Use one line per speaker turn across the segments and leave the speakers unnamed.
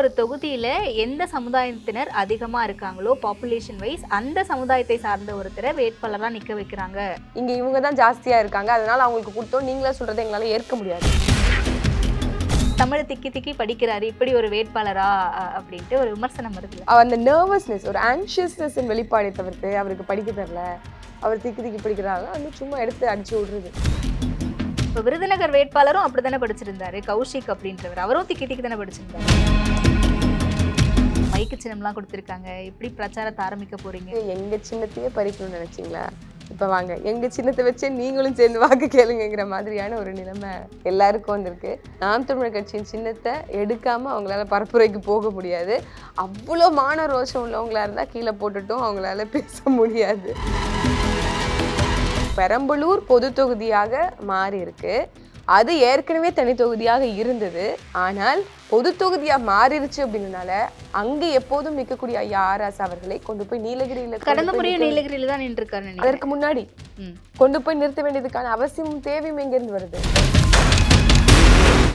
ஒரு தொகுதியில எந்த சமுதாயத்தினர் அதிகமா இருக்காங்களோ பாப்புலேஷன் வைஸ் அந்த சமுதாயத்தை சார்ந்த ஒருத்தரை வேட்பாளரா நிக்க வைக்கிறாங்க.
இங்க இவங்க தான் ஜாஸ்தியா இருக்காங்க. அதனால அவங்களுக்கு கொடுத்தோம். நீங்களே சொல்றதை எங்களால ஏற்க முடியாது.
தமிழ் திக்கி திக்கி படிக்கிறாரு. இப்படி ஒரு வேட்பாளரா? அப்படின்ட்டு ஒரு விமர்சனம்
அவர் அந்த நர்வஸ்னஸ் ஒரு ஆன்ஷியஸ்னஸ் வெளிப்பாடை தவிர்த்து அவருக்கு படிக்க தெரியல. அவர் திக்கி திக்கி படிக்கிறாங்க. வந்து சும்மா எடுத்து அடிச்சு விடுறது.
இப்போ விருதுநகர் வேட்பாளரும் அப்படி தானே படிச்சிருந்தாரு? கௌஷிக் அப்படின்றவர். அவரும் திக்கி திக்கி தானே படிச்சிருந்தாரு? மைக்கு சின்னம்லாம் கொடுத்துருக்காங்க. எப்படி பிரச்சாரத்தை ஆரம்பிக்க போறீங்க?
எங்க சின்னத்தையே பறிக்கணும்னு நினைச்சீங்களா? இப்போ வாங்க. எங்கள் சின்னத்தை வச்சே நீங்களும் சேர்ந்து வாக்கு கேளுங்கிற மாதிரியான ஒரு நிலைமை எல்லாருக்கும் வந்திருக்கு. நாம் தமிழர் கட்சியின் சின்னத்தை எடுக்காமல் அவங்களால பரப்புரைக்கு போக முடியாது. அவ்வளோ மான ரோஷம் உள்ளவங்களா இருந்தால் கீழே போட்டுட்டும் அவங்களால பேச முடியாது. பெரம்பலூர் பொது தொகுதியாக மாறி இருக்கு அது ஏற்கனவே தனி தொகுதியாக இருந்தது. ஆனால் பொது தொகுதியா மாறிடுச்சு அப்படின்றனால அங்க எப்போதும் நிற்கக்கூடிய ஐயா ஆர்எஸ் அவர்களை கொண்டு போய் நீலகிரியில
கடந்த முறையும் நீலகிரியில தான் நின்றுருக்காரு
அதற்கு முன்னாடி. கொண்டு போய் நிறுத்த வேண்டியதுக்கான அவசியமும் தேவையும் எங்கிருந்து வருது?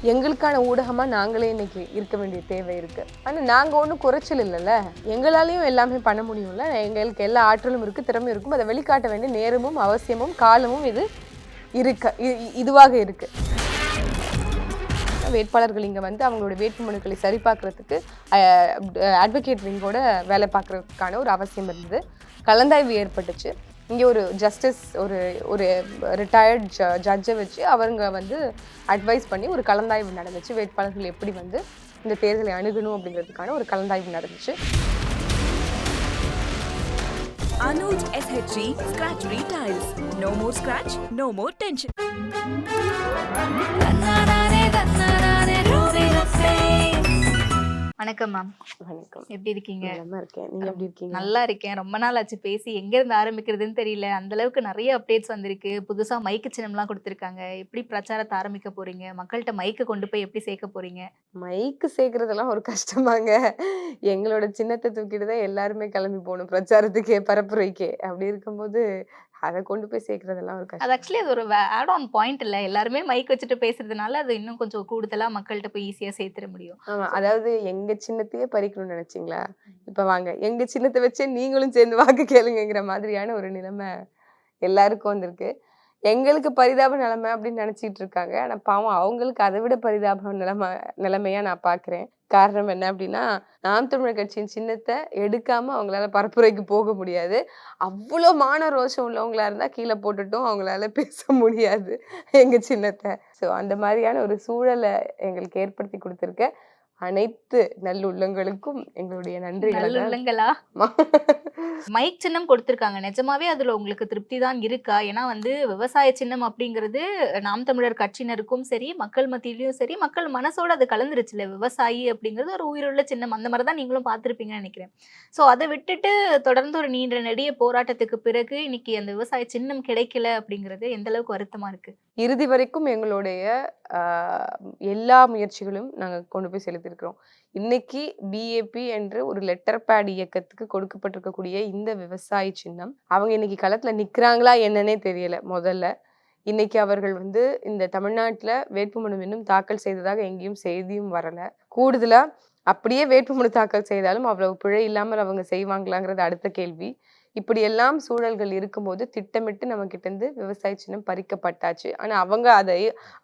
எங்களுக்கான ஊடகமாக நாங்களே இன்னைக்கு இருக்க வேண்டிய தேவை இருக்குது ஆனால் நாங்கள் ஒன்றும் குறைச்சல் இல்லைல்ல. எங்களாலையும் எல்லாமே பண்ண முடியும்ல. எங்களுக்கு எல்லா ஆற்றலும் இருக்குது திறமையும் இருக்கும். அதை வெளிக்காட்ட வேண்டிய நேரமும் அவசியமும் காலமும் இது இருக்க. இதுவாக இருக்குது வேட்பாளர்கள் இங்கே வந்து அவங்களோட வேட்புமனுக்களை சரிபார்க்குறதுக்கு அட்வொகேட் விங்கோட வேலை பார்க்குறதுக்கான ஒரு அவசியம் இருந்தது. கலந்தாய்வு ஏற்பட்டுச்சு. இங்கே ஒரு ஜஸ்டிஸ் ஒரு ஒரு ரிட்டையர்ட் ஜ ஜட்ஜை வச்சு அவங்க வந்து அட்வைஸ் பண்ணி ஒரு கலந்தாய்வு நடந்துச்சு. வேட்பாளர்கள் எப்படி வந்து இந்த தேர்தலை அணுகணும் அப்படிங்கிறதுக்கான ஒரு கலந்தாய்வு நடந்துச்சு.
Anuj SHG scratch retails no more scratch, no more tension
வணக்கம் மேம்
வணக்கம்.
எப்படி இருக்கீங்க?
நல்லா இருக்கேன். நீங்க எப்படி இருக்கீங்க?
நல்லா இருக்கேன். ரொம்ப நாள் ஆச்சு பேசி. எங்க இருந்து ஆரம்பிக்கிறதுன்னு தெரியல. அந்த அளவுக்கு நிறைய அப்டேட்ஸ் வந்திருக்கு. புதுசா மைக்கு சின்னம்லாம் கொடுத்துருக்காங்க. எப்படி பிரச்சாரத்தை ஆரம்பிக்க போறீங்க? மக்கள்கிட்ட மைக்கை கொண்டு போய் எப்படி சேர்க்க போறீங்க?
மைக்கு சேர்க்கறதெல்லாம் ஒரு கஷ்டமாங்க. எங்களோட சின்னத்தை தூக்கிட்டு தான் எல்லாருமே கிளம்பி போகணும் பிரச்சாரத்துக்கே பரப்புரைக்கே. அப்படி இருக்கும்போது அதை கொண்டு போய் சேர்க்கறதெல்லாம் ஒரு கஷ்டம்.
அது ஆக்சுவலி அது ஒரு ஆட் ஆன் பாயிண்ட் இல்ல. எல்லாருமே மைக் வச்சுட்டு பேசுறதுனால அது இன்னும் கொஞ்சம் கூடுதலா மக்கள்கிட்ட போய் ஈஸியா சேர்த்துட முடியும்.
ஆமா. அதாவது எங்க சின்னத்தையே பறிக்கணும்னு நினைச்சீங்களா? இப்ப வாங்க. எங்க சின்னத்தை வச்சே நீங்களும் சேர்ந்து வாக்கு கேளுங்கிற மாதிரியான ஒரு நிலைமை எல்லாருக்கும் வந்திருக்கு. எங்களுக்கு பரிதாப நிலைமை அப்படின்னு நினைச்சிட்டு இருக்காங்க. ஆனா பாவம் அவங்களுக்கு அதை விட பரிதாப நிலைமை நிலைமையா நான் பாக்குறேன் காரணம் என்ன அப்படின்னா நாம் தமிழர் கட்சியின் சின்னத்தை எடுக்காம அவங்களால பரப்புரைக்கு போக முடியாது. அவ்வளோ மான ரோஷம் உள்ளவங்களா இருந்தா கீழே போட்டுட்டும் அவங்களால பேச முடியாது எங்க சின்னத்தை. ஸோ அந்த மாதிரியான ஒரு சூழலை எங்களுக்கு ஏற்படுத்தி கொடுத்துருக்க. அனைத்து நல்லுள்ளங்களுக்கும் எங்களுடைய நன்றிகளை தான்.
நல்லுள்ளங்களா. மைக் சின்னம் கொடுத்துருக்காங்க. நிஜமாவே அதுல உங்களுக்கு திருப்தி தான் இருக்கா? ஏன்னா வந்து விவசாய சின்னம் அப்படிங்கிறது நாம் தமிழர் கட்சியினருக்கும் சரி மக்கள் மத்தியிலயும் சரி மக்கள் மனசோட அது கலந்துருச்சுல. விவசாயி அப்படிங்கிறது ஒரு உயிருள்ள சின்னம். அந்த மாதிரி தான் நீங்களும் பார்த்துருப்பீங்கன்னு நினைக்கிறேன். ஸோ அதை விட்டுட்டு தொடர்ந்து ஒரு நீண்ட நெடிய போராட்டத்துக்கு பிறகு இன்னைக்கு அந்த விவசாய சின்னம் கிடைக்கல அப்படிங்கிறது எந்த அளவுக்கு வருத்தமா இருக்கு?
இறுதி வரைக்கும் எங்களுடைய ஆஹ், எல்லா முயற்சிகளும் நாங்கள் கொண்டு போய் செலுத்தியிருக்கிறோம். இன்னைக்கு பிஏபி என்று ஒரு லெட்டர் பேட் இயக்கத்துக்கு கொடுக்கப்பட்டிருக்கக்கூடிய இந்த விவசாய சின்னம் அவங்க இன்னைக்கு களத்தில் நிக்கிறாங்களா என்னன்னே தெரியல முதல்ல. இன்னைக்கு அவர்கள் வந்து இந்த தமிழ்நாட்டுல வேட்புமனு இன்னும் தாக்கல் செய்ததாக எங்கேயும் செய்தியும் வரல. கூடுதலா அப்படியே வேட்புமனு தாக்கல் செய்தாலும் அவ்வளவு பிழை இல்லாமல் அவங்க செய்வாங்களாங்கிறது அடுத்த கேள்வி. இப்படி எல்லாம் சூழல்கள் இருக்கும்போது திட்டமிட்டு நம்ம கிட்ட இருந்து விவசாய சின்னம் பறிக்கப்பட்டாச்சு. ஆனா அவங்க அதை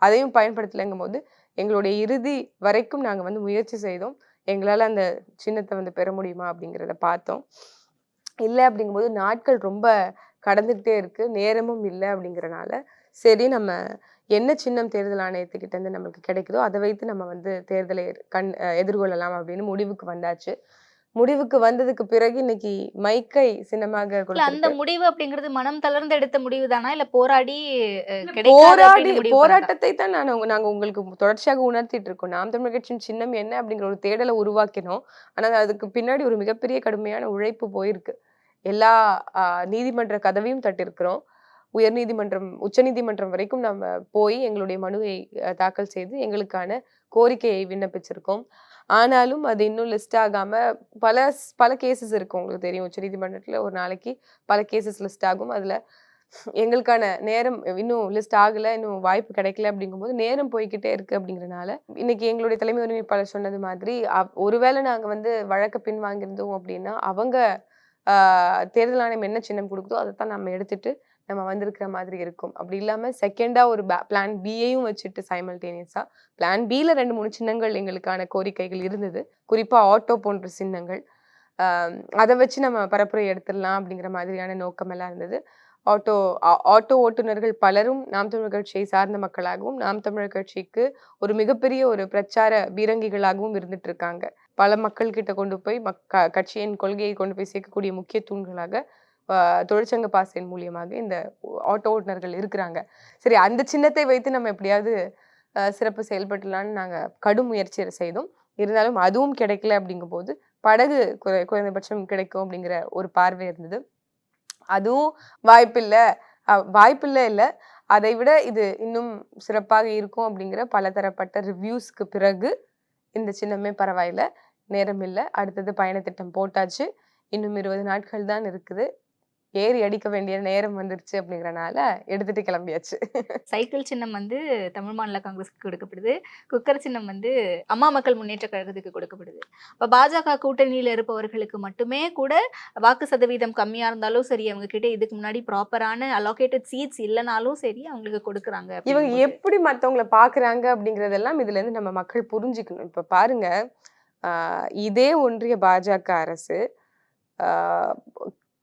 அதையும் பயன்படுத்தலைங்கும் போது எங்களுடைய இறுதி வரைக்கும் நாங்க வந்து முயற்சி செய்தோம். எங்களால அந்த சின்னத்தை வந்து பெற முடியுமா அப்படிங்கிறத பார்த்தோம். இல்லை அப்படிங்கும்போது நாட்கள் ரொம்ப கடந்துகிட்டே இருக்கு. நேரமும் இல்லை அப்படிங்கிறனால சரி நம்ம என்ன சின்னம் தேர்தல் ஆணையத்துக்கிட்ட இருந்து நம்மளுக்கு கிடைக்குதோ அதை வைத்து நம்ம வந்து தேர்தலை கண் எதிர்கொள்ளலாம் அப்படின்னு முடிவுக்கு வந்தாச்சு. முடிவுக்கு வந்ததுக்கு பிறகு இன்னைக்கு மைக்கை சின்னமாக
அந்த. முடிவு அப்படிங்கிறது மனம் தளர்ந்து எடுத்த முடிவு தானா? இல்ல போராடி
போராடி? போராட்டத்தை தான் நான் நாங்க உங்களுக்கு தொடர்ச்சியாக உணர்த்திட்டு இருக்கோம். நாம் தமிழர் கட்சியின் சின்னம் என்ன அப்படிங்கிற ஒரு தேடலை உருவாக்கினோம். ஆனா அதுக்கு பின்னாடி ஒரு மிகப்பெரிய கடுமையான உழைப்பு போயிருக்கு. எல்லா நீதிமன்ற கதவையும் தட்டிருக்கிறோம். உயர்நீதிமன்றம் உச்சநீதிமன்றம் வரைக்கும் நம்ம போய் எங்களுடைய மனுவை தாக்கல் செய்து எங்களுக்கான கோரிக்கையை விண்ணப்பிச்சிருக்கோம். ஆனாலும் அது இன்னும் லிஸ்ட் ஆகாமல் பல பல கேசஸ் இருக்கும். உங்களுக்கு தெரியும். உச்சநீதிமன்றத்துல ஒரு நாளைக்கு பல கேசஸ் லிஸ்ட் ஆகும். அதில் எங்களுக்கான நேரம் இன்னும் லிஸ்ட் ஆகலை. இன்னும் வாய்ப்பு கிடைக்கல அப்படிங்கும்போது நேரம் போய்க்கிட்டே இருக்குது அப்படிங்கிறனால இன்னைக்கு எங்களுடைய தலைமை ஒருங்கிணைப்பாளர் சொன்னது மாதிரி ஒருவேளை நாங்கள் வந்து வழக்க பின் வாங்கியிருந்தோம் அப்படின்னா அவங்க தேர்தல் ஆணையம் என்ன சின்னம் கொடுக்குதோ அதை தான் நம்ம எடுத்துட்டு நம்ம வந்திருக்கிற மாதிரி இருக்கும். அப்படி இல்லாமல் செகண்டாக ஒரு பிளான் பியையும் வச்சுட்டு சைமல்டேனியஸாக பிளான் பியில் ரெண்டு மூணு சின்னங்கள் எங்களுக்கான கோரிக்கைகள் இருந்தது. குறிப்பாக ஆட்டோ போன்ற சின்னங்கள். அதை வச்சு நம்ம பரப்புரை எடுத்துடலாம் அப்படிங்கிற மாதிரியான நோக்கமெல்லாம் இருந்தது. ஆட்டோ ஆ- ஆட்டோ ஓட்டுநர்கள் பலரும் நாம் தமிழர் கட்சியை சார்ந்த மக்களாகவும் நாம் தமிழர் கட்சிக்கு ஒரு மிகப்பெரிய ஒரு பிரச்சார பீரங்கிகளாகவும் இருந்துட்டு இருக்காங்க. பல மக்கள்கிட்ட கொண்டு போய் மக் கட்சியின் கொள்கையை கொண்டு போய் சேர்க்கக்கூடிய முக்கிய தூண்களாக தொழிற்சங்க பாசையின் மூலியமாக இந்த ஆட்டோ ஓட்டுநர்கள் இருக்கிறாங்க. சரி அந்த சின்னத்தை வைத்து நம்ம எப்படியாவது சிறப்பு செயல்படலான்னு நாங்கள் கடும் முயற்சி செய்தோம். இருந்தாலும் அதுவும் கிடைக்கல அப்படிங்கும்போது படகு குறை குறைந்தபட்சம் கிடைக்கும் அப்படிங்கிற ஒரு பார்வை இருந்தது. அதுவும் வாய்ப்பில்லை. வாய்ப்பில்லை இல்லை. அதை விட இது இன்னும் சிறப்பாக இருக்கும் அப்படிங்கிற பலதரப்பட்ட ரிவ்யூஸ்க்கு பிறகு இந்த சின்னமே பரவாயில்ல. நேரம் இல்லை. அடுத்தது பயணத்திட்டம் போட்டாச்சு. இன்னும் இருபது நாட்கள் தான் இருக்குது. ஏறி அடிக்க வேண்டிய நேரம் வந்துருச்சு அப்படிங்கறனால எடுத்துட்டு கிளம்பியாச்சு.
சைக்கிள் சின்னம் வந்து தமிழ் மாநில காங்கிரஸுக்கு கொடுக்கப்படுது. குக்கர் சின்னம் வந்து அம்மா மக்கள் முன்னேற்ற கழகத்துக்கு கொடுக்கப்படுது. இப்போ பாஜக கூட்டணியில இருப்பவர்களுக்கு மட்டுமே கூட வாக்கு சதவீதம் கம்மியா இருந்தாலும் சரி அவங்க கிட்ட இதுக்கு முன்னாடி ப்ராப்பரான அலோகேட்டட் சீட்ஸ் இல்லைனாலும் சரி அவங்களுக்கு கொடுக்குறாங்க
இவங்க. எப்படி மத்தவங்கள பாக்குறாங்க அப்படிங்கறதெல்லாம் இதுல இருந்து நம்ம மக்கள் புரிஞ்சுக்கணும். இப்ப பாருங்க இதே ஒன்றிய பாஜக அரசு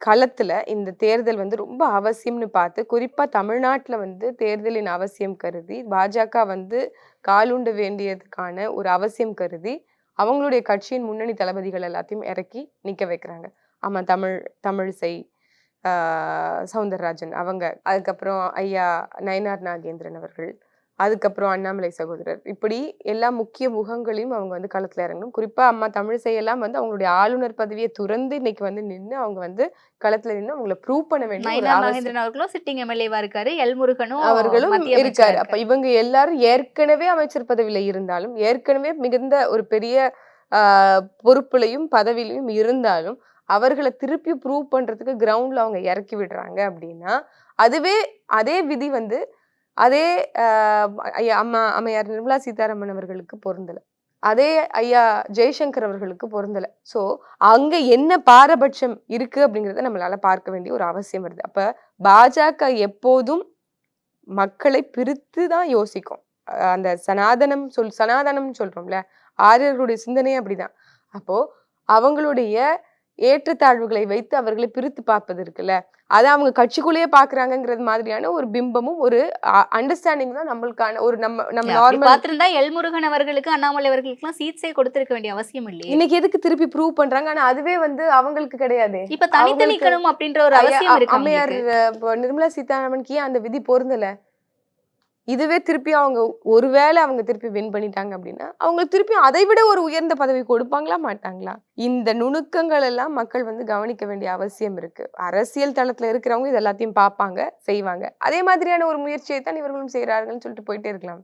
களத்தில் இந்த தேர்தல் வந்து ரொம்ப அவசியம்னு பார்த்து குறிப்பாக தமிழ்நாட்டில் வந்து தேர்தலின் அவசியம் கருதி பாஜக வந்து காலுண்ட வேண்டியதுக்கான ஒரு அவசியம் கருதி அவங்களுடைய கட்சியின் முன்னணி தளபதிகள் எல்லாத்தையும் இறக்கி நிற்க வைக்கிறாங்க. ஆமாம் தமிழ் தமிழிசை சவுந்தரராஜன் அவங்க. அதுக்கப்புறம் ஐயா நயனார் நாகேந்திரன் அவர்கள். அதுக்கப்புறம் அண்ணாமலை சகோதரர். இப்படி எல்லா முக்கிய முகங்களையும் அவங்க வந்து களத்துல இறங்கணும். குறிப்பா அம்மா தமிழிசை எல்லாம் வந்து அவங்களுடைய ஆளுநர் பதவியை துறந்து இன்னைக்கு வந்து நின்னு அவங்க வந்து களத்துல நின்னு அவங்கள ப்ரூவ் பண்ண
நாகேந்திரன் அவர்களும் சிட்டிங் எம்எல்ஏவா இருக்காரு. எல் முருகனும்
அவர்களும் இருக்காரு. அப்ப இவங்க எல்லாரும் ஏற்கனவே அமைச்சர் பதவியில இருந்தாலும் ஏற்கனவே மிகுந்த ஒரு பெரிய பொறுப்புலையும் பதவியிலையும் இருந்தாலும் அவர்களை திருப்பி ப்ரூவ் பண்றதுக்கு கிரவுண்ட்ல அவங்க இறக்கி விடுறாங்க அப்படின்னா அதுவே அதே விதி வந்து அதே ஆஹ் ஐயா அம்மா அம்மையார் நிர்மலா சீதாராமன் அவர்களுக்கு பொருந்தலை. அதே ஐயா ஜெய்சங்கர் அவர்களுக்கு பொருந்தலை. சோ அங்க என்ன பாரபட்சம் இருக்கு அப்படிங்கிறத நம்மளால பார்க்க வேண்டிய ஒரு அவசியம் வருது. அப்ப பாஜக எப்போதும் மக்களை பிரித்து தான் யோசிக்கும். அந்த சனாதனம் சொல் சனாதனம் சொல்றோம்ல ஆரியர்களுடைய சிந்தனையே அப்படிதான். அப்போ அவங்களுடைய ஏற்றத்தாழ்வுகளை வைத்து அவர்களை பிரித்து பார்ப்பது இருக்குல்ல? அதை அவங்க கட்சிக்குள்ளேயே பாக்குறாங்கங்கிறது மாதிரியான ஒரு பிம்பமும் ஒரு அண்டர்ஸ்டாண்டிங் தான் நம்மளுக்கான ஒரு நம்ம நம்ம நார்மல்
பார்த்திருந்தா எல் முருகன் அவர்களுக்கு அண்ணாமலை அவர்களுக்கு எல்லாம் சீட்ஸே கொடுத்திருக்க வேண்டிய அவசியம் இல்லையே.
இன்னைக்கு எதுக்கு திருப்பி ப்ரூவ் பண்றாங்க? ஆனா அதுவே வந்து அவங்களுக்கு கிடையாது.
இப்ப தனித்து நிக்கணும் அப்படின்ற ஒரு அவசியம் இருக்கு
அம்மையார் நிர்மலா சீதாராமனுக்கு ஏன் அந்த விதி பொருந்தல? இதுவே திருப்பி அவங்க ஒருவேளை அவங்க திருப்பி வின் பண்ணிட்டாங்க அப்படின்னா அவங்க திருப்பி அதை விட ஒரு உயர்ந்த பதவி கொடுப்பாங்களா மாட்டாங்களா? இந்த நுணுக்கங்கள் எல்லாம் மக்கள் வந்து கவனிக்க வேண்டிய அவசியம் இருக்கு. அரசியல் தளத்துல இருக்கிறவங்க இது எல்லாத்தையும் பார்ப்பாங்க செய்வாங்க. அதே மாதிரியான ஒரு முயற்சியை தான் இவர்களும் செய்கிறார்கள்னு சொல்லிட்டு போயிட்டே இருக்கலாம்.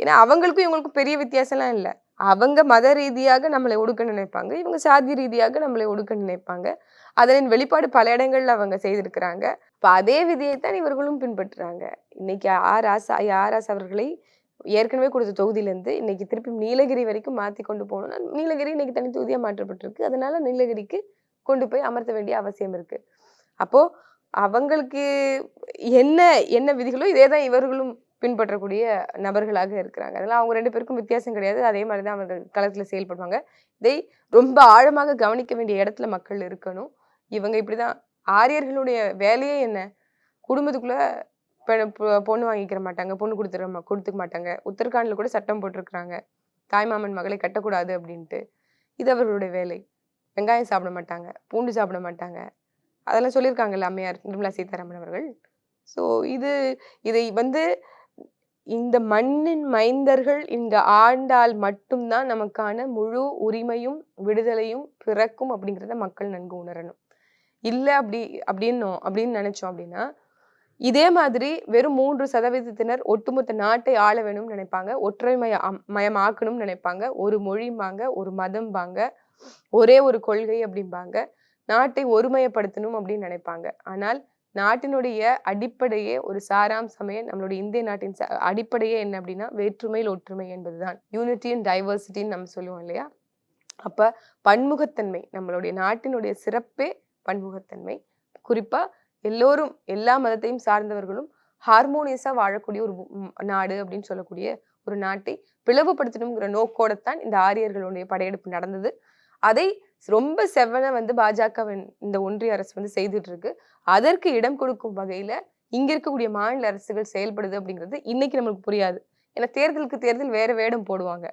ஏன்னா அவங்களுக்கும் இவங்களுக்கும் பெரிய வித்தியாசம்லாம் இல்லை. அவங்க மத ரீதியாக நம்மளை ஒடுக்க நினைப்பாங்க இவங்க சாதி ரீதியாக நம்மளை ஒடுக்க நினைப்பாங்க. அதனின் வெளிப்பாடு பல இடங்கள்ல அவங்க செய்திருக்கிறாங்க. இப்ப அதே விதியைத்தான் இவர்களும் பின்பற்றுறாங்க. இன்னைக்கு ஆர் ஆசா ஆர் ஆசா அவர்களை ஏற்கனவே கொடுத்த தொகுதியிலேருந்து இன்னைக்கு திருப்பி நீலகிரி வரைக்கும் மாத்தி கொண்டு போகணும்னா நீலகிரி இன்னைக்கு தனி தொகுதியாக மாற்றப்பட்டிருக்கு. அதனால நீலகிரிக்கு கொண்டு போய் அமர்த்த வேண்டிய அவசியம் இருக்கு. அப்போ அவங்களுக்கு என்ன என்ன விதிகளோ இதே தான் இவர்களும் பின்பற்றக்கூடிய நபர்களாக இருக்கிறாங்க. அதெல்லாம் அவங்க ரெண்டு பேருக்கும் வித்தியாசம் கிடையாது. அதே மாதிரி தான் அவர்கள் களத்துல செயல்படுவாங்க. இதை ரொம்ப ஆழமாக கவனிக்க வேண்டிய இடத்துல மக்கள் இருக்கணும். இவங்க இப்படிதான் ஆரியர்களுடைய வேலையே என்ன? குடும்பத்துக்குள்ளே பொண்ணு வாங்கிக்கிற மாட்டாங்க பொண்ணு கொடுத்துட கொடுத்துக்க மாட்டாங்க. உத்தரகாண்டில் கூட சட்டம் போட்டிருக்கிறாங்க. தாய்மாமன் மகளை கட்டக்கூடாது அப்படின்ட்டு. இது அவர்களுடைய வேலை. வெங்காயம் சாப்பிட மாட்டாங்க பூண்டு சாப்பிட மாட்டாங்க. அதெல்லாம் சொல்லியிருக்காங்கல்ல அம்மையார் நிர்மலா சீதாராமன் அவர்கள். ஸோ இது இதை வந்து இந்த மண்ணின் மைந்தர்கள் இங்க ஆண்டால் மட்டும்தான் நமக்கான முழு உரிமையும் விடுதலையும் பிறக்கும் அப்படிங்கிறத மக்கள் நன்கு உணரணும். இல்லை அப்படி அப்படின்னோம். அப்படின்னு நினைச்சோம் அப்படின்னா இதே மாதிரி வெறும் மூன்று சதவீதத்தினர் ஒட்டுமொத்த நாட்டை ஆள வேணும்னு நினைப்பாங்க. ஒற்றைமய அம்- மயமாக்கணும்னு நினைப்பாங்க. ஒரு மொழிம்பாங்க ஒரு மதம்பாங்க ஒரே ஒரு கொள்கை அப்படிம்பாங்க. நாட்டை ஒருமயப்படுத்தணும் அப்படின்னு நினைப்பாங்க. ஆனால் நாட்டினுடைய அடிப்படையே ஒரு சாராம்சமே நம்மளுடைய இந்திய நாட்டின் அடிப்படையே என்ன அப்படின்னா வேற்றுமையில் ஒற்றுமை என்பதுதான். யூனிட்டி அண்ட் டைவர்சிட்டின்னு நம்ம சொல்லுவோம் இல்லையா? அப்போ பன்முகத்தன்மை நம்மளுடைய நாட்டினுடைய சிறப்பே பன்முகத்தன்மை. குறிப்பா எல்லோரும் எல்லா மதத்தையும் சார்ந்தவர்களும் ஹார்மோனியஸா வாழக்கூடிய ஒரு நாடு அப்படின்னு சொல்லக்கூடிய ஒரு நாட்டை பிளவுபடுத்தணுங்கிற நோக்கோடத்தான் இந்த ஆரியர்களுடைய படையெடுப்பு நடந்தது. அதை ரொம்ப செவ்வன வந்து பாஜக இந்த ஒன்றிய அரசு வந்து செய்துட்டு இருக்கு அதற்கு இடம் கொடுக்கும் வகையில இங்க இருக்கக்கூடிய மாநில அரசுகள் செயல்படுது அப்படிங்கிறது இன்னைக்கு நம்மளுக்கு புரியாது. ஏன்னா தேர்தலுக்கு தேர்தல் வேற வேடம் போடுவாங்க.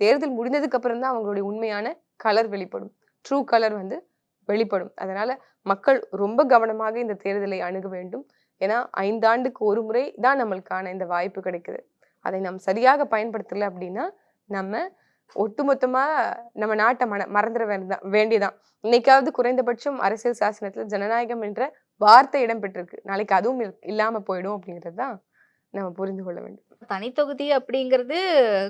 தேர்தல் முடிந்ததுக்கு அப்புறம் தான் அவங்களுடைய உண்மையான கலர் வெளிப்படும். ட்ரூ கலர் வந்து வெளிப்படும். அதனால மக்கள் ரொம்ப கவனமாக இந்த தேர்தலை அணுக வேண்டும். ஏன்னா ஐந்தாண்டுக்கு ஒரு முறை தான் நம்மளுக்கான இந்த வாய்ப்பு கிடைக்குது. அதை நாம் சரியாக பயன்படுத்தலை அப்படின்னா நம்ம ஒட்டுமொத்தமாக நம்ம நாட்டை மன மறந்துட வேண்டியதான் வேண்டியதான். இன்னைக்காவது குறைந்தபட்சம் அரசியல் சாசனத்தில் ஜனநாயகம் என்ற வார்த்தை இடம்பெற்றிருக்கு. நாளைக்கு அதுவும் இல்- போயிடும் அப்படிங்கிறது தான் நம்ம புரிந்து கொள்ள வேண்டும்.
தனித்தொகுதி அப்படிங்கிறது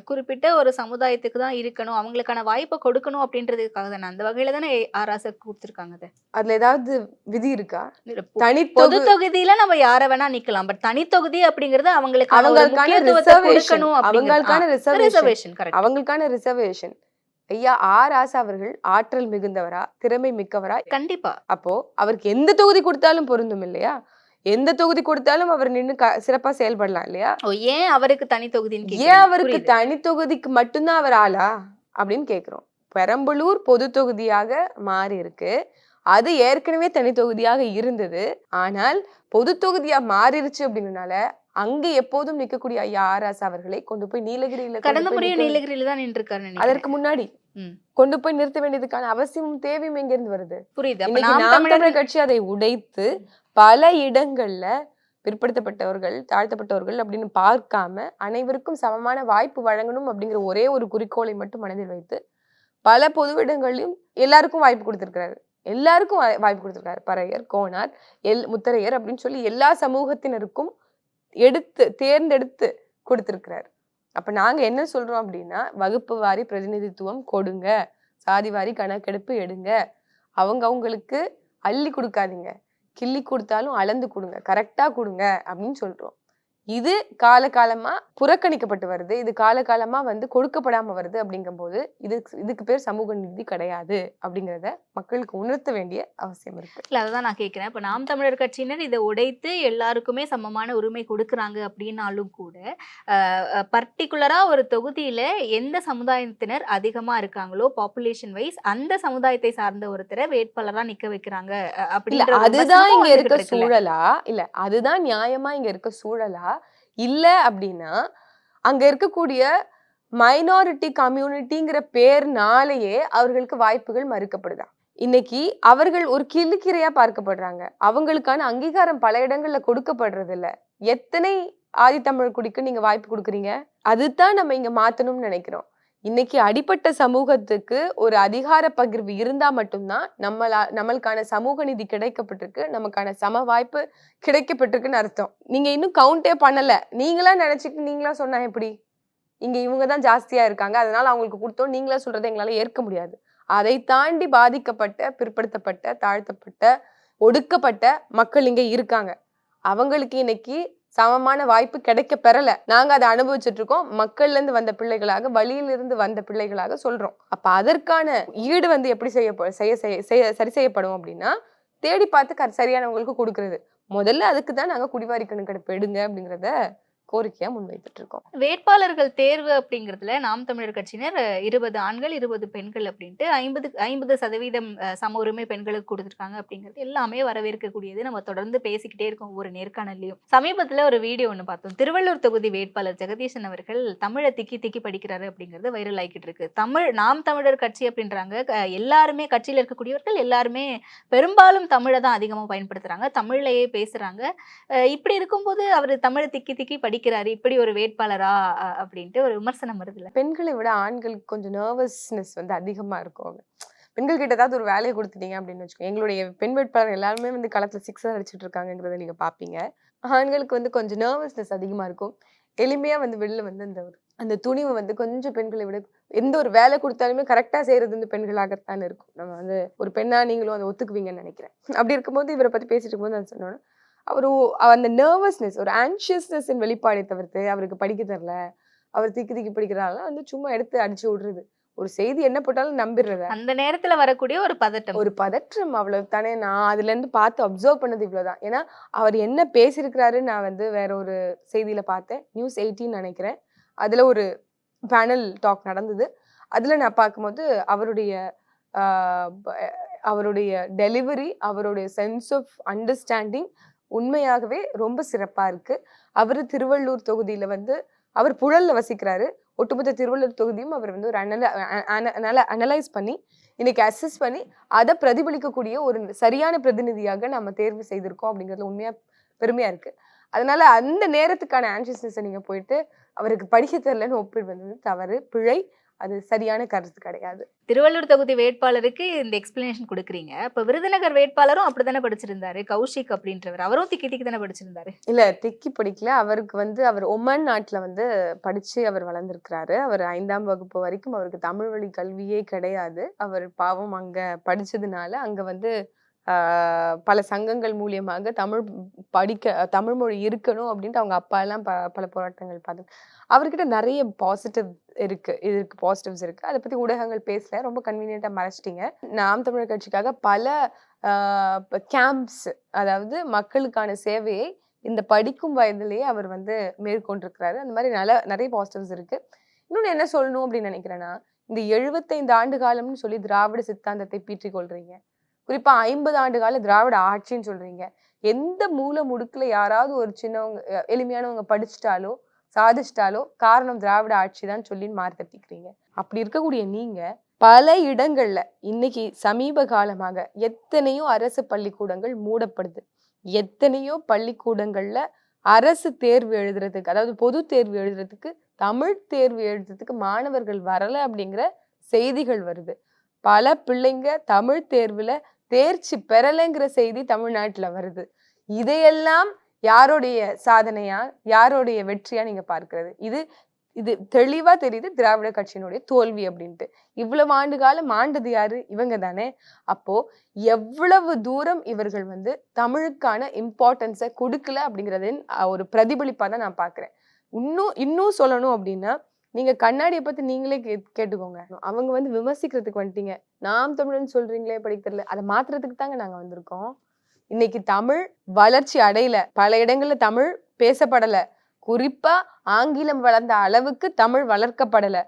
குறிப்பிட்ட ஒரு சமுதாயத்துக்கு தான் இருக்கணும். அவங்களுக்கான வாய்ப்பை கொடுக்கணும் அப்படின்றதுக்காக தானே. அந்த வகையில தானே ஆராச கொடுத்துருக்காங்க அதை
அதுல ஏதாவது விதி இருக்கா?
பொது
தனித்தொகு
தொகுதியில நம்ம யார வேணா நிக்கலாம். பட் தனித்தொகுதி அப்படிங்கிறது அவங்களுக்கு
அவங்களுக்கான ரிசர்வேஷன் அவங்களுக்கான ரிசர்வேஷன் அவங்களுக்கான ரிசர்வேஷன் ஐயா ஆர் ஆசா அவர்கள் ஆற்றல் மிகுந்தவரா? திறமை மிக்கவரா?
கண்டிப்பா.
அப்போ அவருக்கு எந்த தொகுதி கொடுத்தாலும் பொருந்தும் இல்லையா? எந்த தொகுதி கொடுத்தாலும் அவர் நின்னு க- சிறப்பா செயல்படலாம் இல்லையா?
ஏன் அவருக்கு தனி தொகுதின்னு
ஏன் அவருக்கு தனி தொகுதிக்கு மட்டும்தான் அவர் ஆளா? அப்படின்னு கேக்குறோம். பெரம்பலூர் பொது தொகுதியாக மாறி இருக்கு. அது ஏற்கனவே தனி தொகுதியாக இருந்தது. ஆனால் பொது தொகுதியா மாறிடுச்சு அப்படிங்கறனால அங்க எப்போதும் நிக்கக்கூடிய ஐயா ஆர் ஆசா அவர்களை கொண்டு போய் நீலகிரியில
கடந்த
நிக்க-
நீலகிரியில தான் நின்று இருக்காரு
அதற்கு முன்னாடி. கொண்டு போய் நிறுத்த வேண்டியதுக்கான அவசியமும் தேவையும் எங்க இருந்து வருது?
புரியுது.
கட்சி அதை உடைத்து பல இடங்கள்ல பிற்படுத்தப்பட்டவர்கள் தாழ்த்தப்பட்டவர்கள் அப்படின்னு பார்க்காம அனைவருக்கும் சமமான வாய்ப்பு வழங்கணும் அப்படிங்கிற ஒரே ஒரு குறிக்கோளை மட்டும் மனதில் வைத்து பல பொது இடங்களையும் எல்லாருக்கும் வாய்ப்பு கொடுத்துருக்கிறாரு. எல்லாருக்கும் வாய்- வாய்ப்பு கொடுத்துருக்காரு. பறையர் கோனார் எல் முத்தரையர் அப்படின்னு சொல்லி எல்லா சமூகத்தினருக்கும் எடுத்து தேர்ந்தெடுத்து கொடுத்திருக்கிறாரு. அப்போ நாங்கள் என்ன சொல்கிறோம் அப்படின்னா வகுப்பு வாரி பிரதிநிதித்துவம் கொடுங்க. சாதி வாரி கணக்கெடுப்பு எடுங்க. அவங்க அவங்களுக்கு அள்ளி கொடுக்காதீங்க. கிள்ளி கொடுத்தாலும் அளந்து கொடுங்க கரெக்டாக கொடுங்க அப்படின்னு சொல்கிறோம் இது காலகாலமாக புறக்கணிக்கப்பட்டு வருது. இது காலகாலமாக வந்து கொடுக்கப்படாமல் வருது அப்படிங்கும்போது இதுக்கு இதுக்கு பேர் சமூக நீதி கிடையாது அப்படிங்கிறத மக்களுக்கு உணர்த்த வேண்டிய அவசியம் இருக்கு.
இல்ல அதுதான் நான் கேட்கிறேன் இப்ப நாம் தமிழர் கட்சியினர் இதை உடைத்து எல்லாருக்குமே சமமான உரிமை கொடுக்கறாங்க அப்படின்னாலும் கூட பர்டிகுலரா ஒரு தொகுதியில எந்த சமுதாயத்தினர் அதிகமா இருக்காங்களோ பாப்புலேஷன் வைஸ் அந்த சமுதாயத்தை சார்ந்த ஒருத்தரை வேட்பாளரா நிக்க வைக்கிறாங்க ஒரு
அதுதான் இங்க இருக்க. சூழலா? இல்ல அதுதான் நியாயமா இங்க இருக்க சூழலா? இல்ல அப்படின்னா அங்க இருக்கக்கூடிய மைனாரிட்டி கம்யூனிட்டிங்கிற பேர்னாலேயே அவர்களுக்கு வாய்ப்புகள் மறுக்கப்படுதா? இன்னைக்கு அவர்கள் ஒரு கிள்ளுக்கிரையா பார்க்கப்படுறாங்க. அவங்களுக்கான அங்கீகாரம் பல இடங்கள்ல கொடுக்கப்படுறது இல்ல எத்தனை ஆதித்தமிழ் குடிக்கு நீங்க வாய்ப்பு கொடுக்குறீங்க? அதுதான் நம்ம இங்க மாத்தணும்னு நினைக்கிறோம். இன்னைக்கு அடிப்பட்ட சமூகத்துக்கு ஒரு அதிகார பகிர்வு இருந்தா மட்டும்தான் நம்மளா நம்மளுக்கான சமூக நிதி கிடைக்கப்பட்டிருக்கு நமக்கான சம வாய்ப்பு கிடைக்கப்பட்டிருக்குன்னு அர்த்தம். நீங்க இன்னும் கவுண்டே பண்ணல. நீங்களா நினைச்சிட்டு நீங்களா சொன்னா எப்படி? இங்க இவங்க தான் ஜாஸ்தியா இருக்காங்க. அதனால அவங்களுக்கு கொடுத்தோம். நீங்களா சொல்றதை எங்களால ஏற்க முடியாது. அதை தாண்டி பாதிக்கப்பட்ட பிற்படுத்தப்பட்ட தாழ்த்தப்பட்ட ஒடுக்கப்பட்ட மக்கள் இங்க இருக்காங்க. அவங்களுக்கு இன்னைக்கு சமமான வாய்ப்பு கிடைக்க பெறல. நாங்க அதை அனுபவிச்சுட்டு இருக்கோம். மக்கள்ல இருந்து வந்த பிள்ளைகளாக வழியிலிருந்து வந்த பிள்ளைகளாக சொல்றோம். அப்ப அதற்கான ஈடு வந்து எப்படி செய்ய செய்ய செய்ய- செய்ய சரி செய்யப்படும் அப்படின்னா தேடி பார்த்து க- சரியானவங்களுக்கு கொடுக்கறது. முதல்ல அதுக்கு தான் நாங்க குடிவாரி கணக்கெடுப்பு எடுங்க அப்படிங்கிறத கோரிக்கையா முன்வைத்துட்டு இருக்கோம்
வேட்பாளர்கள் தேர்வு அப்படிங்கிறதுல நாம் தமிழர் கட்சியினர் இருபது ஆண்கள் இருபது பெண்கள் அப்படின்ட்டு ஐம்பது ஐம்பது சதவீதம் சம உரிமை பெண்களுக்கு கொடுத்துருக்காங்க அப்படிங்கிறது எல்லாமே வரவேற்கக்கூடியது. நம்ம தொடர்ந்து பேசிக்கிட்டே இருக்கோம் ஒவ்வொரு நேர்காணல்லையும். சமீபத்துல ஒரு வீடியோ ஒன்று பார்த்தோம். திருவள்ளூர் தொகுதி வேட்பாளர் ஜெகதீசன் அவர்கள் தமிழை திக்கி திக்கி படிக்கிறாரு அப்படிங்கிறது வைரல் ஆகிட்டு இருக்கு தமிழ் நாம் தமிழர் கட்சி அப்படின்றாங்க. எல்லாருமே கட்சியில் இருக்கக்கூடியவர்கள் எல்லாருமே பெரும்பாலும் தமிழை தான் அதிகமாக பயன்படுத்துறாங்க. தமிழ்லையே பேசுறாங்க. இப்படி இருக்கும்போது அவர் தமிழை திக்கி திக்கி நடிக்கிறாரு இப்படி ஒரு வேட்பாளரா? அப்படின்ட்டு ஒரு விமர்சனம் வருதுல்ல
பெண்களை விட ஆண்களுக்கு கொஞ்சம் நர்வஸ்னஸ் வந்து அதிகமா இருக்கும் அவங்க. பெண்கள் கிட்ட ஏதாவது ஒரு வேலையை கொடுத்துட்டீங்க அப்படின்னு வச்சுக்கோங்க எங்களுடைய பெண் வேட்பாளர் எல்லாருமே வந்து களத்தில் சிக்ஸர் அடிச்சிட்டு இருக்காங்கிறத நீங்க பாப்பீங்க. ஆண்களுக்கு வந்து கொஞ்சம் நர்வஸ்னஸ் அதிகமா இருக்கும். எளிமையா வந்து வெளில வந்து அந்த ஒரு அந்த துணிவு வந்து கொஞ்சம் பெண்களை விட எந்த ஒரு வேலை கொடுத்தாலுமே கரெக்டா செய்கிறது வந்து பெண்களாகத்தான் இருக்கும். நம்ம வந்து ஒரு பெண்ணா நீங்களும் அதை ஒத்துக்குவீங்கன்னு நினைக்கிறேன். அப்படி இருக்கும்போது இவரை பத்தி பேசிட்டு இருக்கும்போது நான் சொன்னோன்னா அவர் அந்த நர்வஸ்னஸ் ஒரு ஆன்ஷியஸ்னஸின் வெளிப்பாடை தவிர்த்து அவருக்கு படிக்க தெரியல அவர் திக்கி திக்கி படிக்கிறாங்க வந்து சும்மா எடுத்து அடிச்சு விடுறது. ஒரு செய்தி என்ன போட்டாலும் நம்பிடுறது
அந்த நேரத்துல வரக்கூடிய ஒரு பதட்டம்.
ஒரு பதற்றம் அவ்வளவு தானே. நான் அதுல இருந்து பார்த்து அப்சர்வ் பண்ணது இவ்வளவுதான். ஏன்னா அவர் என்ன பேசியிருக்கிறாரு நான் வந்து வேற ஒரு செய்தியில பார்த்தேன். நியூஸ் எயிட்டின் நினைக்கிறேன். அதுல ஒரு பேனல் டாக் நடந்தது. அதுல நான் பார்க்கும்போது அவருடைய அவருடைய டெலிவரி அவருடைய சென்ஸ் ஆஃப் அண்டர்ஸ்டாண்டிங் உண்மையாகவே ரொம்ப சிறப்பாக இருக்குது அவர் திருவள்ளூர் தொகுதியில் வந்து அவர் புழல்ல வசிக்கிறாரு. ஒட்டுமொத்த திருவள்ளூர் தொகுதியும் அவர் வந்து ஒரு அனல அனலைஸ் பண்ணி இன்னைக்கு அசஸ் பண்ணி அதை பிரதிபலிக்கக்கூடிய ஒரு சரியான பிரதிநிதியாக நம்ம தேர்வு செய்திருக்கோம் அப்படிங்கிறது உண்மையாக பெருமையாக இருக்கு. அதனால அந்த நேரத்துக்கான ஆன்சியஸ்னஸை நீங்கள் போயிட்டு அவருக்கு படிக்க தெரிலன்னு ஒப்பிடுவது வந்து தவறு. பிழை அது சரியான கருத்து கிடையாது.
திருவள்ளூர் தொகுதி வேட்பாளருக்கு இந்த எக்ஸ்பிளனேஷன் கொடுக்குறீங்க. இப்ப விருதுநகர் வேட்பாளரும் அப்படித்தானே படிச்சிருந்தாரு? கௌஷிக் அப்படின்றவர். அவரும் திக்கி திக்கி தானே படிச்சிருந்தாரு?
இல்ல திக்கி படிக்கல. அவருக்கு வந்து அவர் ஒமன் நாட்டுல வந்து படிச்சு அவர் வளர்ந்திருக்கிறாரு. அவர் ஐந்தாம் வகுப்பு வரைக்கும் அவருக்கு தமிழ் வழி கல்வியே கிடையாது. அவர் பாவம் அங்க படிச்சதுனால அங்க வந்து பல சங்கங்கள் மூலியமாக தமிழ் படிக்க தமிழ் மொழி இருக்கணும் அப்படின்ட்டு அவங்க அப்பா எல்லாம் ப பல போராட்டங்கள் பார்த்து அவர்கிட்ட நிறைய பாசிட்டிவ் இருக்கு இதுக்கு பாசிட்டிவ்ஸ் இருக்கு. அதை பற்றி ஊடகங்கள் பேசல ரொம்ப கன்வீனியண்ட்டாக மறைச்சிட்டீங்க. நாம் தமிழர் கட்சிக்காக பல கேம்ப்ஸ் அதாவது மக்களுக்கான சேவையை இந்த படிக்கும் வயதிலேயே அவர் வந்து மேற்கொண்டிருக்கிறாரு. அந்த மாதிரி நல்ல நிறைய பாசிட்டிவ்ஸ் இருக்கு. இன்னொன்னு என்ன சொல்லணும் அப்படின்னு நினைக்கிறேன்னா இந்த எழுபத்தைந்து ஆண்டு காலம்னு சொல்லி திராவிட சித்தாந்தத்தை பீற்றிக் கொள்றீங்க. குறிப்பாக ஐம்பது ஆண்டு கால திராவிட ஆட்சின்னு சொல்கிறீங்க எந்த மூல முடுக்கில் யாராவது ஒரு சின்னவங்க எளிமையானவங்க படிச்சிட்டாலோ சாதிச்சிட்டாலோ காரணம் திராவிட ஆட்சி தான் சொல்லி மாறி தட்டிக்கிறீங்க. அப்படி இருக்கக்கூடிய நீங்கள் பல இடங்களில் இன்னைக்கு சமீப காலமாக எத்தனையோ அரசு பள்ளிக்கூடங்கள் மூடப்படுது. எத்தனையோ பள்ளிக்கூடங்களில் அரசு தேர்வு எழுதுறதுக்கு அதாவது பொது தேர்வு எழுதுறதுக்கு தமிழ் தேர்வு எழுதுறதுக்கு மாணவர்கள் வரலை அப்படிங்கிற செய்திகள் வருது. பல பிள்ளைங்க தமிழ் தேர்வில் தேர்ச்சி பெறலைங்கிற செய்தி தமிழ்நாட்டுல வருது. இதையெல்லாம் யாருடைய சாதனையா யாருடைய வெற்றியா நீங்க பார்க்கறது? இது இது தெளிவா தெரியுது திராவிட கட்சியினுடைய தோல்வி அப்படின்ட்டு. இவ்வளவு ஆண்டு காலம் ஆண்டது யாரு? இவங்க தானே. அப்போ எவ்வளவு தூரம் இவர்கள் வந்து தமிழுக்கான இம்பார்ட்டன்ஸை கொடுக்கல அப்படிங்கறதின் ஒரு பிரதிபலிப்பா தான் நான் பாக்குறேன் இன்னும் இன்னும் சொல்லணும் அப்படின்னா நீங்க கண்ணாடியை பத்தி நீங்களே கேட்டுக்கோங்க. அவங்க வந்து விமர்சிக்கிறதுக்கு வந்துட்டீங்க. நாம் தமிழன் சொல்றீங்களே படிக்க தெரியல. அதை மாத்துறதுக்கு தாங்க நாங்க வந்திருக்கோம். இன்னைக்கு தமிழ் வளர்ச்சி அடையல. பல இடங்கள்ல தமிழ் பேசப்படல. குறிப்பா ஆங்கிலம் வளர்ந்த அளவுக்கு தமிழ் வளர்க்கப்படல.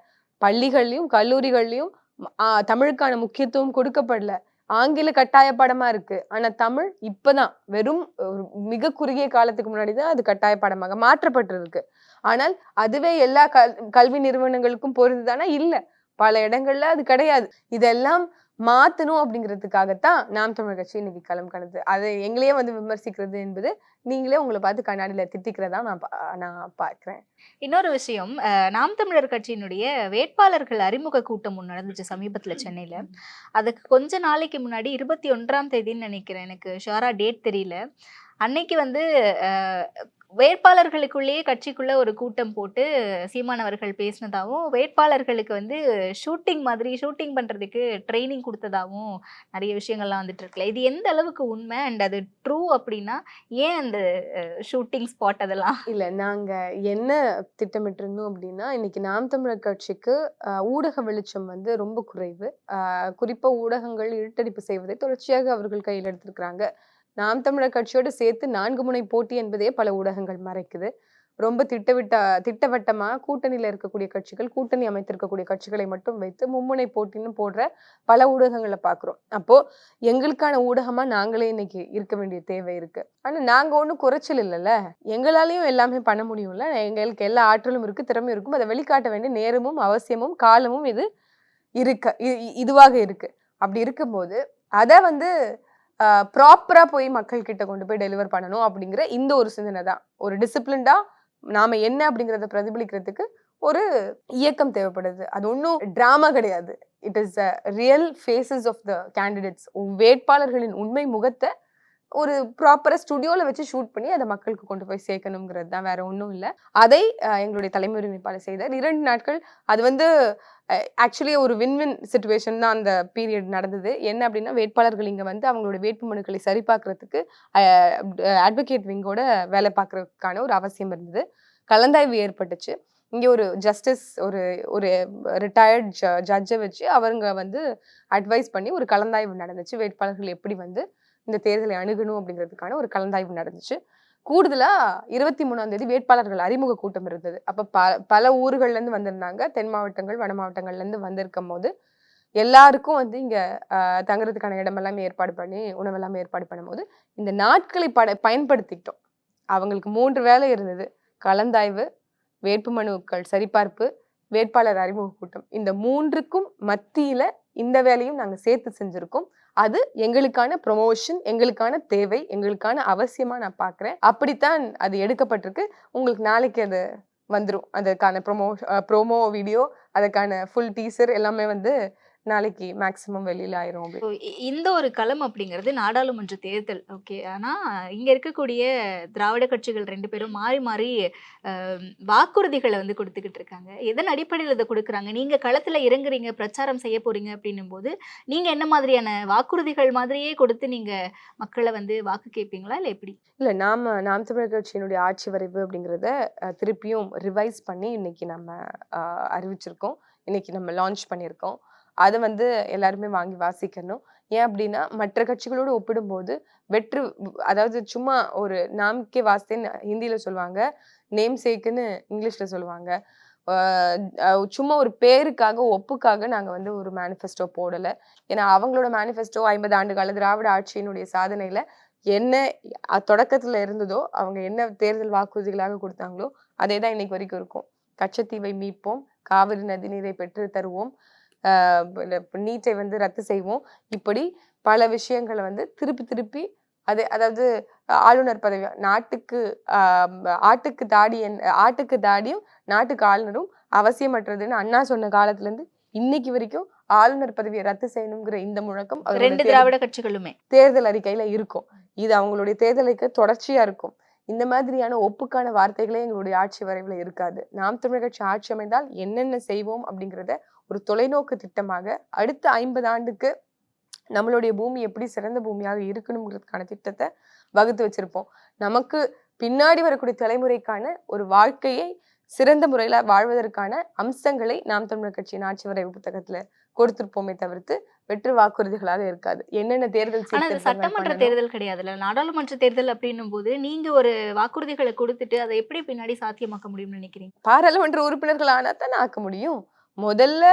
பள்ளிகள்லயும் கல்லூரிகள்லயும் தமிழுக்கான முக்கியத்துவம் கொடுக்கப்படல. ஆங்கில கட்டாய பாடமா இருக்கு. ஆனா தமிழ் இப்பதான் வெறும் மிக குறுகிய காலத்துக்கு முன்னாடி தான் அது கட்டாய பாடமாக மாற்றப்பட்டிருக்கு. ஆனால் அதுவே எல்லா கல் கல்வி நிறுவனங்களுக்கும் பொருந்துதானா? இல்லை. பல இடங்கள்ல அது கிடையாது. இதெல்லாம் மாத்தணும் அப்படிங்கிறதுக்காகத்தான் நாம் தமிழர் கட்சி இன்னைக்கு களம் கணது. அதை எங்களையே வந்து விமர்சிக்கிறது என்பது நீங்களே உங்களை பார்த்து கண்ணாடியில திட்டிக்கிறதா நான் பா- நான் பார்க்குறேன்.
இன்னொரு விஷயம் நாம் தமிழர் கட்சியினுடைய வேட்பாளர்கள் அறிமுக கூட்டம் ஒன்று நடந்துச்சு சமீபத்தில் சென்னையில். அதுக்கு கொஞ்ச நாளைக்கு முன்னாடி இருபத்தி ஒன்றாம் தேதின்னு நினைக்கிறேன் எனக்கு. ஷுவரா டேட் தெரியல. அன்னைக்கு வந்து வேட்பாளர்களுக்குள்ளேயே கட்சிக்குள்ள ஒரு கூட்டம் போட்டு சீமானவர்கள் பேசினதாகவும் வேட்பாளர்களுக்கு வந்து ஷூட்டிங் மாதிரி ஷூட்டிங் பண்றதுக்கு ட்ரைனிங் கொடுத்ததாகவும் நிறைய விஷயங்கள்லாம் வந்துட்டு இருக்குல்ல. இது எந்த அளவுக்கு உண்மை? அண்ட் அது ட்ரூ அப்படின்னா ஏன் அந்த ஷூட்டிங் ஸ்பாட் அதெல்லாம்?
இல்ல நாங்க என்ன திட்டமிட்டு இருந்தோம் அப்படின்னா இன்னைக்கு நாம் தமிழர் கட்சிக்கு ஊடக வெளிச்சம் வந்து ரொம்ப குறைவு. குறிப்பாக குறிப்பா ஊடகங்கள் இருட்டடிப்பு செய்வதை தொடர்ச்சியாக அவர்கள் கையில் எடுத்திருக்கிறாங்க. நாம் தமிழர் கட்சியோடு சேர்த்து நான்கு முனை போட்டி என்பதே பல ஊடகங்கள் மறைக்குது. ரொம்ப திட்டவிட்ட திட்டவட்டமாக கூட்டணியில் இருக்கக்கூடிய கட்சிகள் கூட்டணி அமைத்திருக்கக்கூடிய கட்சிகளை மட்டும் வைத்து மும்முனை போட்டின்னு போடுற பல ஊடகங்களை பார்க்குறோம். அப்போது எங்களுக்கான ஊடகமாக நாங்களே இன்னைக்கு இருக்க வேண்டிய தேவை இருக்குது ஆனால் நாங்கள் ஒன்றும் குறைச்சல் இல்லைல்ல. எங்களாலையும் எல்லாமே பண்ண முடியும்ல. எங்களுக்கு எல்லா ஆற்றலும் இருக்குது திறமையும் இருக்கும். அதை வெளிக்காட்ட வேண்டிய நேரமும் அவசியமும் காலமும் இது இருக்க. இதுவாக இருக்குது அப்படி இருக்கும்போது அதை வந்து ப்ராப்பராக போய் மக்கள்கிட்ட கொண்டு போய் டெலிவர் பண்ணணும் அப்படிங்கிற இந்த ஒரு சிந்தனை தான். ஒரு டிசிப்ளின்டாக நாம் என்ன அப்படிங்கிறத பிரதிபலிக்கிறதுக்கு ஒரு இயக்கம் தேவைப்படுது. அது ஒன்றும் ட்ராமா கிடையாது. It is real faces of the candidates வேட்பாளர்களின் உண்மை முகத்தை ஒரு ப்ராப்பரா ஸ்டுடியோல வச்சு ஷூட் பண்ணி அதை மக்களுக்கு கொண்டு போய் சேர்க்கணுங்கிறது தான் வேற ஒன்றும் இல்லை. அதை எங்களுடைய தலைமை ஒருங்கிணைப்பாளர் செய்தார். இரண்டு நாட்கள் அது வந்து ஆக்சுவலி ஒரு வின் வின் சுச்சுவேஷன் தான் அந்த பீரியட் நடந்தது. என்ன அப்படின்னா வேட்பாளர்கள் இங்கே வந்து அவங்களோட வேட்புமனுக்களை சரி பார்க்கறதுக்கு அட்வொகேட் விங்கோட வேலை பார்க்கறதுக்கான ஒரு அவசியம் இருந்தது. கலந்தாய்வு ஏற்பட்டுச்சு. இங்கே ஒரு ஜஸ்டிஸ் ஒரு ஒரு ரிட்டையர்ட் ஜட்ஜை வச்சு அவங்க வந்து அட்வைஸ் பண்ணி ஒரு கலந்தாய்வு நடந்துச்சு. வேட்பாளர்கள் எப்படி வந்து இந்த தேர்தலை அணுகணும் அப்படிங்கிறதுக்கான ஒரு கலந்தாய்வு நடந்துச்சு. கூடுதலா இருபத்தி மூணாம் தேதி வேட்பாளர்கள் அறிமுக கூட்டம் இருந்தது. அப்ப ப பல ஊர்கள்ல இருந்து வந்திருந்தாங்க. தென் மாவட்டங்கள் வட மாவட்டங்கள்ல இருந்து வந்திருக்கும் போது எல்லாருக்கும் வந்து இங்க தங்குறதுக்கான இடமெல்லாம் ஏற்பாடு பண்ணி உணவெல்லாம் ஏற்பாடு பண்ணும்போது இந்த நாட்களை பட பயன்படுத்திக்கிட்டோம். அவங்களுக்கு மூன்று வேலை இருந்தது. கலந்தாய்வு வேட்புமனுக்கள் சரிபார்ப்பு வேட்பாளர் அறிமுக கூட்டம். இந்த மூன்றுக்கும் மத்தியில இந்த வேலையும் நாங்க சேர்த்து செஞ்சிருக்கோம். அது எங்களுக்கான ப்ரொமோஷன் எங்களுக்கான தேவை எங்களுக்கான அவசியமா நான் பார்க்குறேன். அப்படித்தான் அது எடுக்கப்பட்டிருக்கு. உங்களுக்கு நாளைக்கு அது வந்துடும் அதுக்கான ப்ரொமோ ப்ரோமோ வீடியோ அதுக்கான ஃபுல் டீசர் எல்லாமே வந்து நாளைக்கு மேக்ஸிமம் வெளியில ஆயிரும் அப்படி.
இந்த ஒரு களம் அப்படிங்கிறது நாடாளுமன்ற தேர்தல் ஓகே. ஆனா இங்க இருக்கக்கூடிய திராவிட கட்சிகள் ரெண்டு பேரும் மாறி மாறி வாக்குறுதிகளை வந்து கொடுத்துக்கிட்டு இருக்காங்க. எதன் அடிப்படையில் இதை கொடுக்குறாங்க? நீங்க களத்துல இறங்குறீங்க பிரச்சாரம் செய்ய போறீங்க அப்படின்னும் போது நீங்க என்ன மாதிரியான வாக்குறுதிகள் மாதிரியே கொடுத்து நீங்க மக்களை வந்து வாக்கு கேட்பீங்களா இல்ல எப்படி?
இல்ல நாம நாம் தமிழர் கட்சியினுடைய ஆட்சி வரைவு அப்படிங்கிறத திருப்பியும் ரிவைஸ் பண்ணி இன்னைக்கு நம்ம அஹ், அறிவிச்சிருக்கோம். இன்னைக்கு நம்ம லான்ச் பண்ணியிருக்கோம். அதை வந்து எல்லாருமே வாங்கி வாசிக்கணும். ஏன் அப்படின்னா மற்ற கட்சிகளோடு ஒப்பிடும்போது வெற்று அதாவது சும்மா ஒரு நாம்கே வாஸ்தேன்னு ஹிந்தியில சொல்லுவாங்க நேம் சேக்குன்னு இங்கிலீஷ்ல சொல்லுவாங்க. சும்மா ஒரு பேருக்காக ஒப்புக்காக நாங்க வந்து ஒரு மேனிஃபெஸ்டோ போடலை. ஏன்னா அவங்களோட மேனிஃபெஸ்டோ ஐம்பது ஆண்டு கால திராவிட ஆட்சியினுடைய சாதனையில என்ன தொடக்கத்தில் தொடக்கத்துல இருந்ததோ அவங்க என்ன தேர்தல் வாக்குறுதிகளாக கொடுத்தாங்களோ அதே தான் இன்னைக்கு வரைக்கும் இருக்கும். கச்சத்தீவை மீட்போம் காவிரி நதிநீரை பெற்று தருவோம். நீட்டை வந்து ரத்து செய்வோம். இப்படி பல விஷயங்களை வந்து திருப்பி திருப்பி அது அதாவது ஆளுநர் பதவி நாட்டுக்கு ஆட்டுக்கு தாடி என்- ஆட்டுக்கு தாடியும் நாட்டுக்கு ஆளுநரும் அவசியமற்றதுன்னு அண்ணா சொன்ன காலத்துல இருந்து இன்னைக்கு வரைக்கும் ஆளுநர் பதவியை ரத்து செய்யணுங்கிற இந்த முழக்கம்
ரெண்டு திராவிட கட்சிகளுமே.
தேர்தல் அறிக்கையில இருக்கும். இது அவங்களுடைய தேர்தல் அறிக்கை தொடர்ச்சியா இருக்கும். இந்த மாதிரியான ஒப்புக்கான வார்த்தைகளே எங்களுடைய ஆட்சி வரைவுல இருக்காது. நாம் தமிழர் கட்சி ஆட்சி அமைந்தால் என்னென்ன செய்வோம் அப்படிங்கிறத ஒரு தொலைநோக்கு திட்டமாக அடுத்த ஐம்பது ஆண்டுக்கு நம்மளுடைய பூமி எப்படி சிறந்த பூமியாக இருக்கணுங்கிறதுக்கான திட்டத்தை வகுத்து வச்சிருப்போம். நமக்கு பின்னாடி வரக்கூடிய தலைமுறைக்கான ஒரு வாழ்க்கையை சிறந்த முறையில வாழ்வதற்கான அம்சங்களை நாம் தமிழர் கட்சியின் ஆட்சி வரைவு புத்தகத்துல கொடுத்திருப்போமே தவிர்த்து வெற்று வாக்குறுதிகளாக இருக்காது. என்னென்ன தேர்தல்
சட்டமன்ற தேர்தல் கிடையாதுல்ல. நாடாளுமன்ற தேர்தல் அப்படின்னும் போது நீங்க ஒரு வாக்குறுதிகளை கொடுத்துட்டு அதை எப்படி பின்னாடி சாத்தியமாக்க முடியும்னு நினைக்கிறீங்க?
பாராளுமன்ற உறுப்பினர்கள் ஆனா தான் ஆக்க முடியும். முதல்ல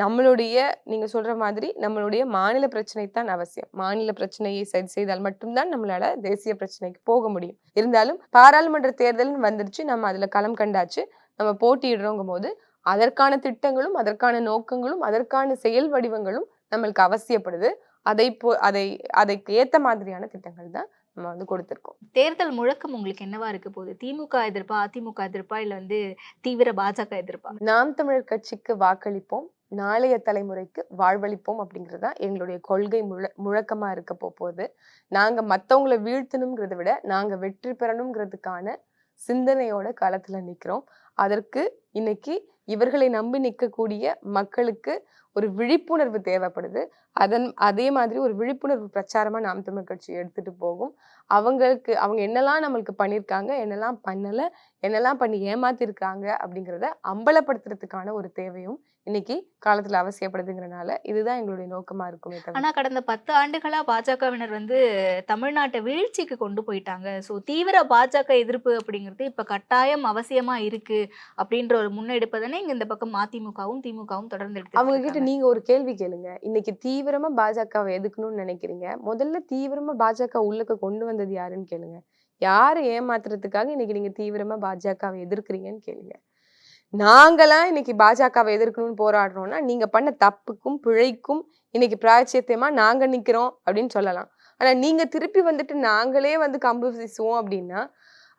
நம்மளுடைய நீங்க சொல்ற மாதிரி நம்மளுடைய மாநில பிரச்சனை தான் அவசியம். மாநில பிரச்சனையை சரி செய்தால் மட்டும்தான் நம்மளால தேசிய பிரச்சனைக்கு போக முடியும். இருந்தாலும் பாராளுமன்ற தேர்தல்னு வந்துருச்சு நம்ம அதுல களம் கண்டாச்சு நம்ம போட்டியிடுறோங்கும் போது அதற்கான திட்டங்களும் அதற்கான நோக்கங்களும் அதற்கான செயல் வடிவங்களும் நம்மளுக்கு அவசியப்படுது. அதை போ அதை அதைக்கு ஏத்த மாதிரியான திட்டங்கள் தான் நம்ம வந்து கொடுத்திருக்கோம்.
தேர்தல் முழக்கம் உங்களுக்கு என்னவா இருக்க போகுது? திமுக எதிர்ப்பா அதிமுக எதிர்ப்பா இல்ல வந்து தீவிர பாஜக எதிர்ப்பா?
நாம் தமிழர் கட்சிக்கு வாக்களிப்போம். நாளைய தலைமுறைக்கு வாழ்வளிப்போம் அப்படிங்கிறது தான் எங்களுடைய கொள்கை முழ முழக்கமா இருக்க போகுது. நாங்க மத்தவங்களை வீழ்த்தணுங்கிறத விட நாங்க வெற்றி பெறணுங்கிறதுக்கான சிந்தனையோட களத்துல நிக்கிறோம். அதற்கு இன்னைக்கு இவர்களை நம்பி நிற்கக்கூடிய மக்களுக்கு ஒரு விழிப்புணர்வு தேவைப்படுது. அதன் அதே மாதிரி ஒரு விழிப்புணர்வு பிரச்சாரமா நாம் தமிழ் கட்சி எடுத்துட்டு போகும். அவங்களுக்கு அவங்க என்னெல்லாம் நம்மளுக்கு பண்ணியிருக்காங்க என்னெல்லாம் பண்ணல என்னெல்லாம் பண்ணி ஏமாத்திருக்காங்க அப்படிங்கிறத அம்பலப்படுத்துறதுக்கான ஒரு தேவையும் இன்னைக்கு காலத்துல அவசியப்படுதுங்கிறனால இதுதான் எங்களுடைய நோக்கமா இருக்குமே தவிர.
ஆனா கடந்த பத்து ஆண்டுகளா பாஜகவினர் வந்து தமிழ்நாட்டை வீழ்ச்சிக்கு கொண்டு போயிட்டாங்க. சோ தீவிர பாஜக எதிர்ப்பு அப்படிங்கிறது இப்ப கட்டாயம் அவசியமா இருக்கு அப்படின்ற ஒரு முன்னெடுப்பை தானே இங்க இந்த பக்கம் அதிமுகவும் திமுகவும் தொடர்ந்து எடுத்து
அவங்க கிட்ட நீங்க ஒரு கேள்வி கேளுங்க. இன்னைக்கு தீவிரமா பாஜகவை எதுக்கணும்னு நினைக்கிறீங்க? முதல்ல தீவிரமா பாஜக உள்ளுக்கு கொண்டு வந்தது யாருன்னு கேளுங்க. யாரை ஏமாத்துறதுக்காக இன்னைக்கு நீங்க தீவிரமா பாஜகவை எதிர்க்கிறீங்கன்னு கேளுங்க. நாங்களாம் இன்னைக்கு பாஜகவை எதிர்க்கணும்னு போராடுறோம்னா நீங்க பண்ண தப்புக்கும் பிழைக்கும் இன்னைக்கு பிராயச்சியத்தமா நாங்க நிக்கிறோம் அப்படின்னு சொல்லலாம். ஆனா நீங்க திருப்பி வந்துட்டு நாங்களே வந்து கம்பு வீசுவோம் அப்படின்னா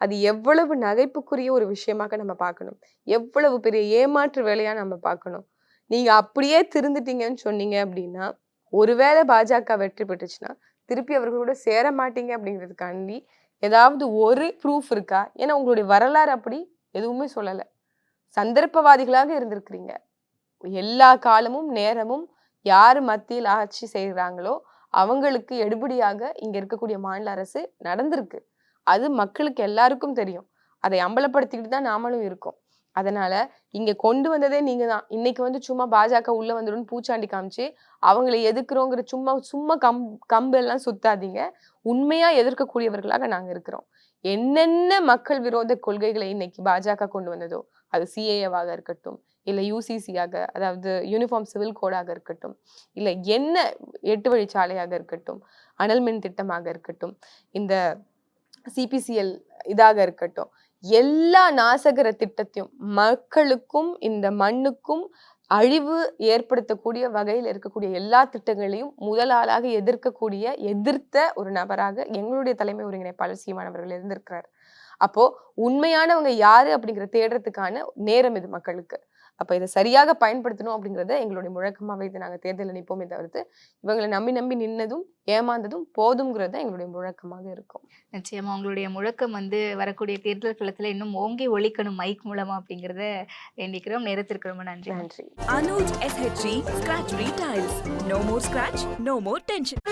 அது எவ்வளவு நகைப்புக்குரிய ஒரு விஷயமாக நம்ம பார்க்கணும். எவ்வளவு பெரிய ஏமாற்று வேலையா நம்ம பார்க்கணும். நீங்க அப்படியே திருந்துட்டீங்கன்னு சொன்னீங்க அப்படின்னா ஒருவேளை பாஜக வெற்றி பெற்றுச்சுன்னா திருப்பி அவர்களோட சேர மாட்டீங்க அப்படிங்கிறதுக்காண்டி ஏதாவது ஒரு ப்ரூஃப் இருக்கா? ஏன்னா உங்களுடைய வரலாறு அப்படி எதுவுமே சொல்லலை. சந்தர்ப்பவாதிகளாக இருந்திருக்கிறீங்க. எல்லா காலமும் நேரமும் யார் மத்தியில் ஆட்சி செய்கிறாங்களோ அவங்களுக்கு எடுபடியாக இங்க இருக்கக்கூடிய மாநில அரசு நடந்திருக்கு. அது மக்களுக்கு எல்லாருக்கும் தெரியும். அதை அம்பலப்படுத்திக்கிட்டு தான் நாமளும் இருக்கோம். அதனால இங்க கொண்டு வந்ததே நீங்க தான் இன்னைக்கு வந்து சும்மா பாஜக உள்ள வந்துடும் பூச்சாண்டி காமிச்சு அவங்களை எதிர்க்கிறோங்கிற சும்மா சும்மா கம் கம்பெல்லாம் சுத்தாதீங்க. உண்மையா எதிர்க்கக்கூடியவர்களாக நாங்க இருக்கிறோம். என்னென்ன மக்கள் விரோத கொள்கைகளை இன்னைக்கு பாஜக கொண்டு வந்ததோ அது சிஏஏவாக இருக்கட்டும் இல்லை யூசிசியாக அதாவது யூனிஃபார்ம் சிவில் கோடாக இருக்கட்டும் இல்லை என்ன எட்டு வழிச்சாலையாக இருக்கட்டும் அனல் மின் திட்டமாக இருக்கட்டும் இந்த சிபிசிஎல் இதாக இருக்கட்டும் எல்லா நாசகர திட்டத்தையும் மக்களுக்கும் இந்த மண்ணுக்கும் அழிவு ஏற்படுத்தக்கூடிய வகையில் இருக்கக்கூடிய எல்லா திட்டங்களையும் முதல் ஆளாக எதிர்க்கக்கூடிய எதிர்த்த ஒரு நபராக எங்களுடைய தலைமை ஒருங்கிணைப்பாளர் சீமானவர்கள் இருந்திருக்கிறார். அப்போ உண்மையானவங்க யாரு அப்படிங்கிற தேடுறதுக்கான நேரம் இது மக்களுக்கு. அப்போ இதை சரியாக பயன்படுத்தணும் அப்படிங்கிறத எங்களுடைய முழக்கமாக வைத்து நாங்கள் தேர்தலில் நிற்போமே தவிர்த்து இவங்களை நம்பி நம்பி நின்னதும் ஏமாந்ததும் போதுங்கிறது தான் எங்களுடைய முழக்கமாக இருக்கும்.
நிச்சயமா உங்களுடைய முழக்கம் வந்து வரக்கூடிய தேர்தல் களத்தில் இன்னும் ஓங்கி ஒழிக்கணும் மைக் மூலமா அப்படிங்கிறத வேண்டிக்கிறோம். நேரத்திற்கு ரொம்ப நன்றி.
நன்றி.
Anuj எஸ்ஹெச்ரி scratch retails no more scratch no more tension